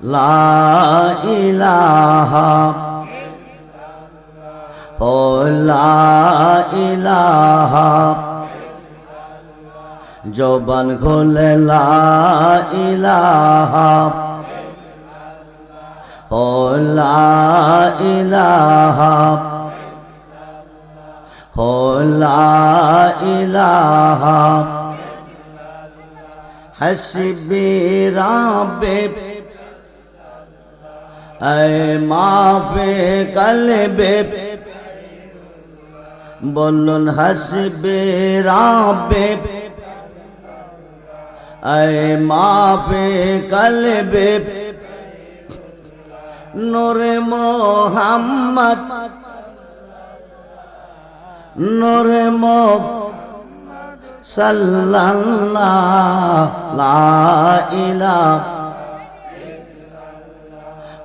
লা ইলাহা ও লা ইলাহা জবান খোলে লা ইলাহা ও লা ইলাহা ও লা ইলাহা হাসবি রাব্বে মাফে কলবে। বলুন হাসবে রাব্বে এ মাফে কলবে। নূরে মোহাম্মদ। নূরে মোহাম্মদ সাল্লাল্লাহ লা ইলাহা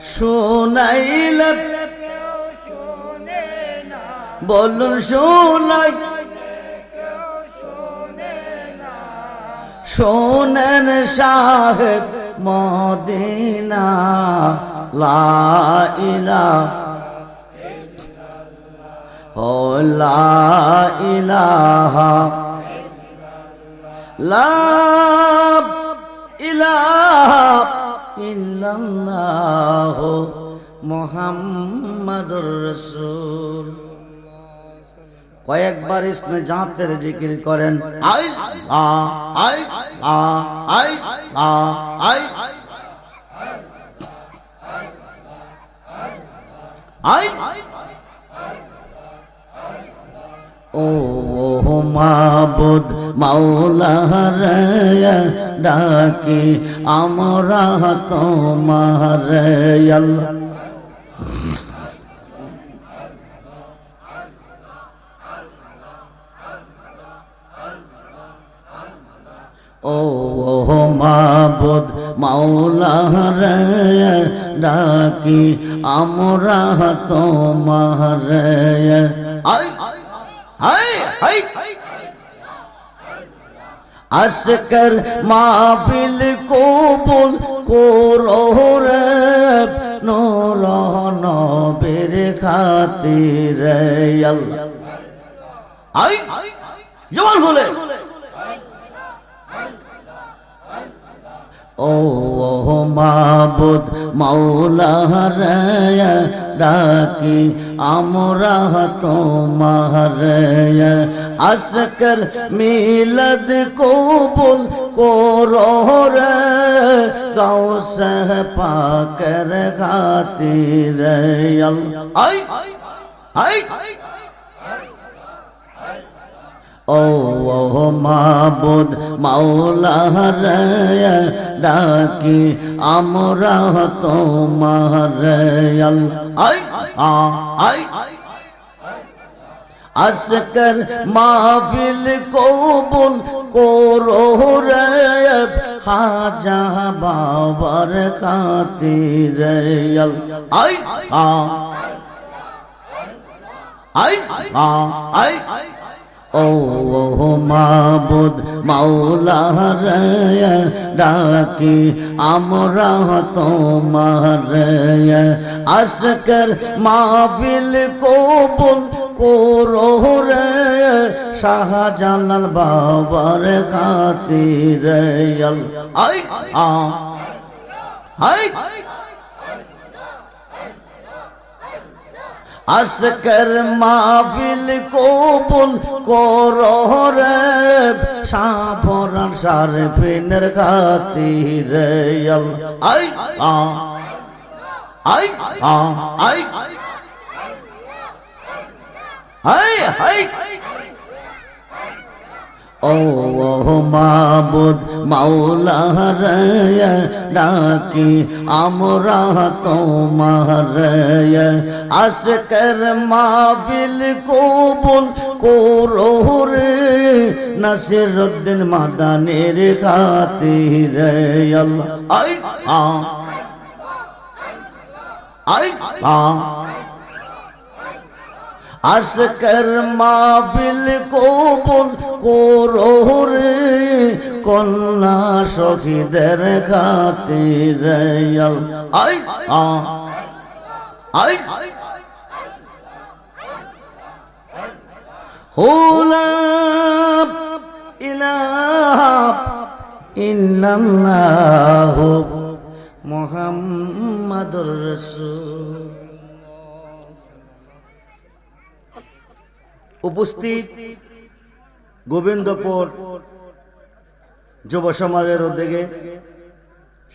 শুনাইলে। বলুন শোনাই। শোনেন সাহেব মদিনা লা ইলাহা ও লা ইলাহা। লা ইলাহা ইল্লাল্লাহ মুহাম্মাদুর রাসূল। কয়েকবার ইসমে জাতের জিকির করেন। আই আ আই আ আই আ আই আই ও মাবুদ মাওলার ডাকি আমরা তোমার আল্লাহ ও মাবুদ মাওলার ডাকি আমরা তোমার আই আসকর মাহফিল কবুল করো রে নূর নবীর খাতির আল্লাহ। আই জবান খুলে। ও মাবুদ মাওলার ডাকি, আমরা তোমার আসকর মিলদ কবুল করো রে। গাও সহ পাকর খাতির আই আই। ও মাবুদ মাওলার ডাকি, আমরা তোমার আই আই আসকর মাহফিল কবুল করো রে, হাজা বাবার খাতির আই, আ। আই আ, আই। ও মাবুদ মাওলার ডাকি, আমরা তোমার আসকর মাহফিল কবুল করো রে, শাহজালাল বাবার খাতির। আই আই আসকর মাহফিল কবুল করো রে। সাফরান সারফিনের খাতির আই আই আই। আই হাই ও মাবুদ মাওলা রে ডাকি, আমরা তোমার আজকের মাহফিল কবুল করো রে নাসিরুদ্দিন মাদানের খাতির, আল্লাহ। আই আ আই আজকের মাহফিল কবুল করো রে। কন্যা সখীদের খাতির আই আই। মুহাম্মাদুর রাসূল। উপস্থিত গোবিন্দপুর যুব সমাজের উদ্যোগে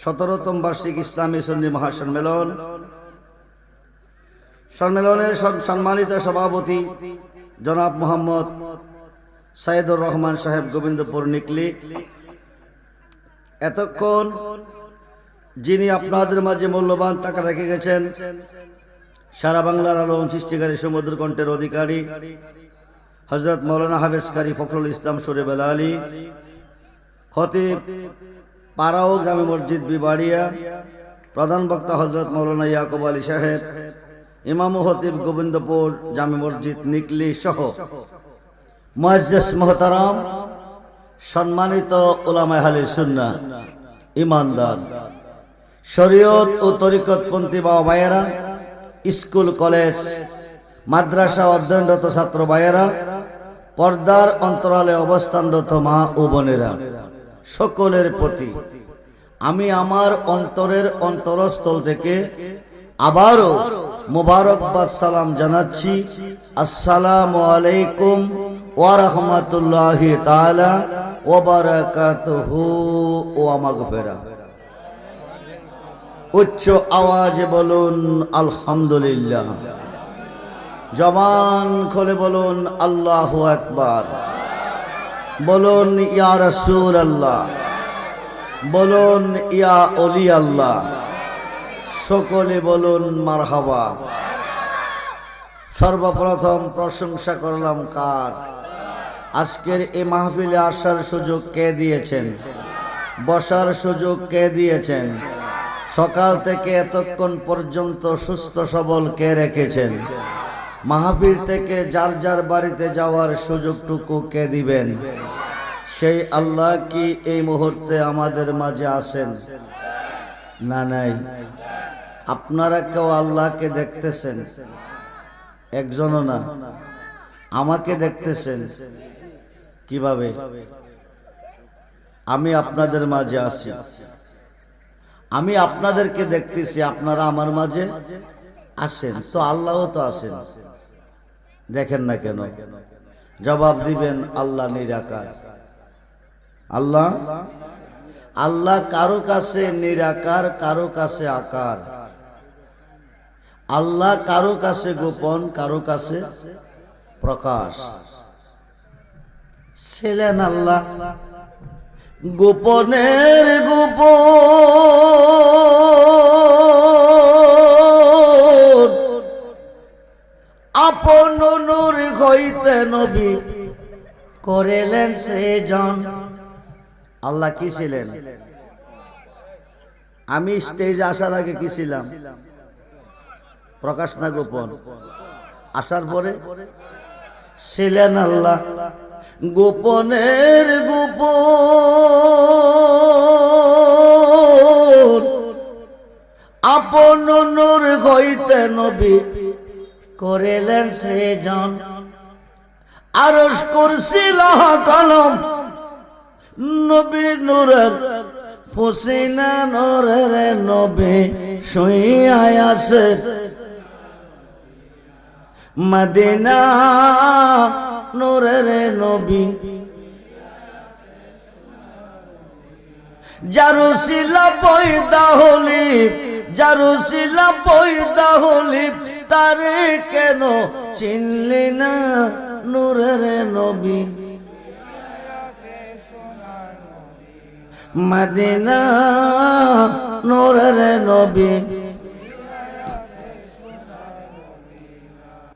সতেরোতম বার্ষিক ইসলামী সন্নি মহাসম্মেলন। সম্মেলনের সম্মানিত সভাপতি জনাব মোহাম্মদ সাইদুর রহমান সাহেব গোবিন্দপুর নিকলি। এতক্ষণ যিনি আপনাদের মাঝে মূল্যবান টাকা রেখে গেছেন, সারা বাংলার আলোড়ন সৃষ্টিকারী সমুদ্রকণ্ঠের অধিকারী হজরত মৌলানা হাফেজকারী ফখরুল ইসলাম সুরেবেল আলী, খতিব পাড়াও গ্রামে মসজিদ বিবাড়িয়া, প্রধান বক্তা হজরত মৌলানা ইয়াকুব আলী সাহেব, ইমাম হতিব গোবিন্দপুর জামে মসজিদ নিকলি সহ মহাজ্জেস মোহতারাম, সম্মানিত ওলামায় হালি সুন্না ইমানদার শরীয়ত ও তরিকতপন্থী বাবা ভাইয়েরা স্কুল, কলেজ মাদ্রাসা অধ্যয়নরত ছাত্র ভাইয়েরা, পর্দার অন্তরালে অবস্থানরত মা ও বোনেরা, সকলের প্রতি আমি আমার অন্তরের অন্তরস্থল থেকে আবারও মুবারকবাদ সালাম জানাচ্ছি। আসসালামু আলাইকুম ওয়া রাহমাতুল্লাহি তাআলা ওয়া বারাকাতুহু ওয়া মাগফিরা উচ্চ আওয়াজে বলুন, আলহামদুলিল্লাহ। জবান খোলে বলুন, আল্লাহ একবার বলুন, ইয়া রসুল আল্লাহ বলুন, ইয়া অলি আল্লাহ সকলে বলুন, মারহাবা। সর্বপ্রথম প্রশংসা করলাম কার? আজকের এ মাহফিলে আসার সুযোগ কে দিয়েছেন? বসার সুযোগ কে দিয়েছেন? সকাল থেকে এতক্ষণ পর্যন্ত সুস্থ সবল কে রেখেছেন? মাহফিল থেকে যার যার বাড়িতে যাওয়ার সুযোগটুকু কে দিবেন? সেই আল্লাহ কি এই মুহূর্তে আমাদের মাঝে আসেন না, নাই। আপনারা কেউ আল্লাহকে দেখতেছেন? একজনও না। আমাকে দেখতেছেন? কীভাবে? আমি আপনাদের মাঝে আসি আমি আপনাদেরকে দেখতেছি, আপনারা আমার মাঝে আসেন তো আল্লাহও তো আসেন দেখেন না কেন? জবাব দিবেন, আল্লাহ নিরাকার। আল্লাহ? আল্লাহ কারও কাছে নিরাকার, কারও কাছে আকার। আল্লাহ কারও কাছে গোপন, কারও কাছে প্রকাশ। ছিলেন আল্লাহ গোপনের গোপন। আপন নূর হইতে নবী করেলেন সেজন। আল্লাহ কি ছিলেন? আমি স্টেজে আসার আগে কি ছিলাম? প্রকাশ না গোপন? আসার পরে? ছিলেন আল্লাহ। গোপনের গোপন। আপন নূর হইতে নবী করেলেন সেজন। আরস করছিল কলম। নবী নূরের পসিনা নরের নবী শুইয়ায় আছে। মদিনা নূরের নবী। জারুসিলা পয়দা হলি জারুসিলা পয়দা হলি তারে কেন চিনলি না নূরের নবী? মদিনা নূরের নবী।